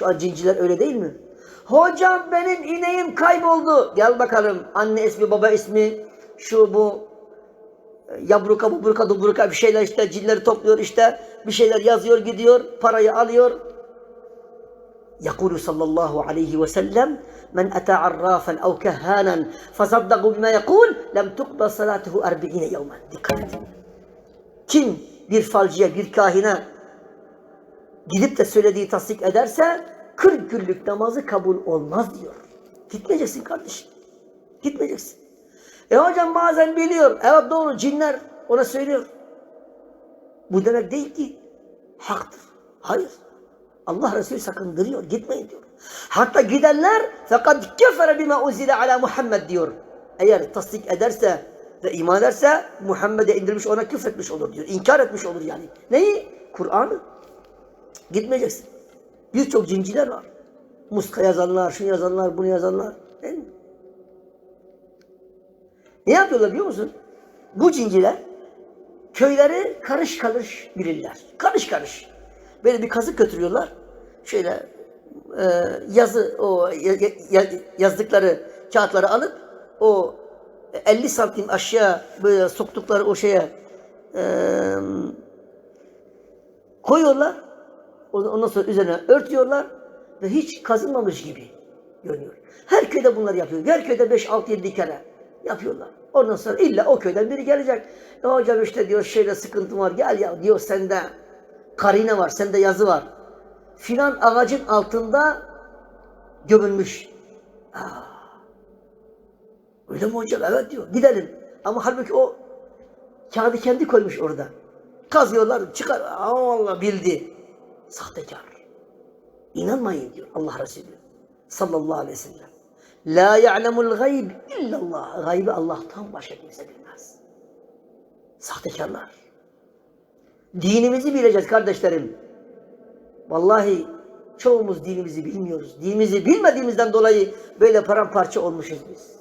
Şu an öyle değil mi? Hocam benim ineğim kayboldu. Gel bakalım anne ismi baba ismi şu bu e, yabruka bubruka dubruka bir şeyler işte cinleri topluyor işte bir şeyler yazıyor gidiyor parayı alıyor. Yakulu sallallahu aleyhi ve sellem men ata arrafan ev kehhanen fazaddagu bima yekul lem tukba salatuhu erbi'ine yevmen. Dikkat edin. Kim bir falcıya, bir kahine gidip de söylediği tasdik ederse 40 günlük namazı kabul olmaz diyor. Gitmeyeceksin kardeşim. Gitmeyeceksin. E hocam bazen biliyor. Evet doğru cinler ona söylüyor. Bu demek değil ki haktır. Hayır. Allah Resulü sakındırıyor. Gitmeyin diyor. Hatta gidenler fakat kefere bima uzile ala Muhammed diyor. Eğer tasdik ederse ve iman ederse Muhammed'e indirilmiş ona küfretmiş olur diyor. İnkar etmiş olur yani. Neyi? Kur'an'ı. Gitmeyeceksin. Birçok cinciler var. Muska yazanlar, şunu yazanlar, bunu yazanlar. Değil mi? Ne yapıyorlar biliyor musun? Bu cinciler köyleri karış karış bilirler. Karış karış. Böyle bir kazık götürüyorlar. Şöyle e, yazı o ya- ya- yazdıkları kağıtları alıp o 50 santim aşağı böyle soktukları o şeye e, koyuyorlar. Ondan sonra üzerine örtüyorlar ve hiç kazınmamış gibi görünüyor. Her köyde bunları yapıyor. Her köyde 5 6 7 kere yapıyorlar. Ondan sonra illa o köyden biri gelecek. Ya hocam işte diyor şöyle sıkıntı var. Gel ya diyor sende karine var, sende yazı var. Filan ağacın altında gömülmüş. Aa, öyle mi hocam? Evet diyor. Gidelim. Ama halbuki o kağıdı kendi koymuş orada. Kazıyorlar, çıkar. Allah bildi. Sahtekar. İnanmayın diyor Allah Resulü. Sallallahu aleyhi ve sellem. La ya'lemul gayb illallah. Gaybı Allah'tan başka kimse bilmez. Sahtekarlar. Dinimizi bileceğiz kardeşlerim. Vallahi çoğumuz dinimizi bilmiyoruz. Dinimizi bilmediğimizden dolayı böyle paramparça olmuşuz biz.